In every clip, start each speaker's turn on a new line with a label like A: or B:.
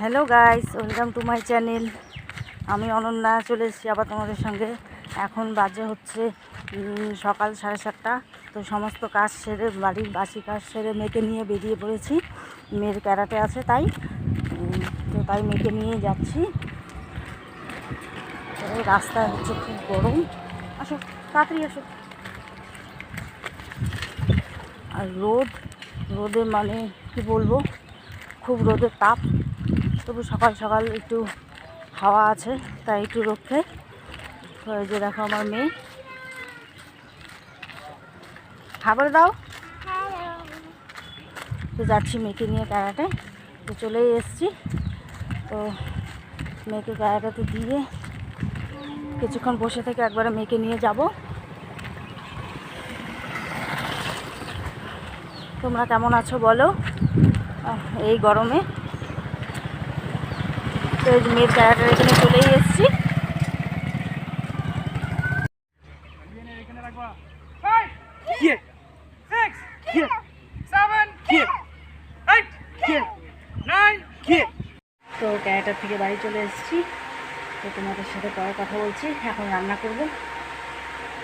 A: Hello guys welcome to my channel আমি অনন্যা চলে এসেছি আবার তোমাদের সঙ্গে। এখন বাজে হচ্ছে সকাল সাড়ে সাতটা। তো সমস্ত কাজ সেরে, বাড়ির বাসি কাজ সেরে মেয়েকে নিয়ে বেরিয়ে পড়েছি। মেয়ের ক্যারাটে আছে তাই। তো তাই মেয়েকে নিয়ে যাচ্ছি। তো রাস্তায় হচ্ছে খুব গরম। আসো, তাড়াতাড়ি আসো। আর রোদ, রোদে মানে কি বলব? খুব রোদের তাপ। তবু সকাল সকাল একটু হাওয়া আছে, তাই একটু রক্ষে। যে দেখো আমার মেয়ে। খাবার দাও। তো যাচ্ছি মেয়েকে নিয়ে ক্যারাটে। তো চলেই এসছি। তো মেয়েকে ক্যারাটাতে দিয়ে কিছুক্ষণ বসে থেকে একবারে মেয়েকে নিয়ে যাব। তোমরা কেমন আছো বলো? এই গরমে। তো মেয়ের ক্যারাটার এখানে চলেই এসেছি. তো ক্যারাটার থেকে বাড়ি চলে এসেছি। তো তোমাদের সাথে পরে কথা বলছি। এখন রান্না করব।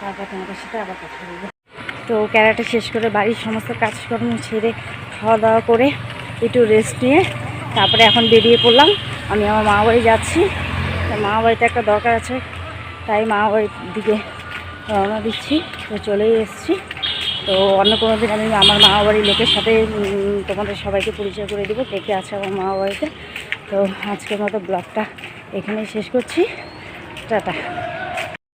A: তারপর তোমাদের সাথে আবার কথা বলব। তো ক্যারাটা শেষ করে বাড়ির সমস্ত কাজকর্ম ছেড়ে খাওয়া দাওয়া করে একটু রেস্ট নিয়ে তারপরে এখন বেরিয়ে পড়লাম। আমি আমার মা বাড়ি যাচ্ছি। মা বাড়িতে একটা দরকার আছে, তাই মা বাড়ির দিকে রওনা দিচ্ছি। তো চলেই এসেছি। তো অন্য কোনো দিন আমি আমার মা বাড়ির লোকের সাথে তোমাদের সবাইকে পরিচয় করে দেবো কে কে আছে আমার মা বাড়িতে তো আজকের মতো ব্লগটা এখানেই শেষ করছি। টাটা।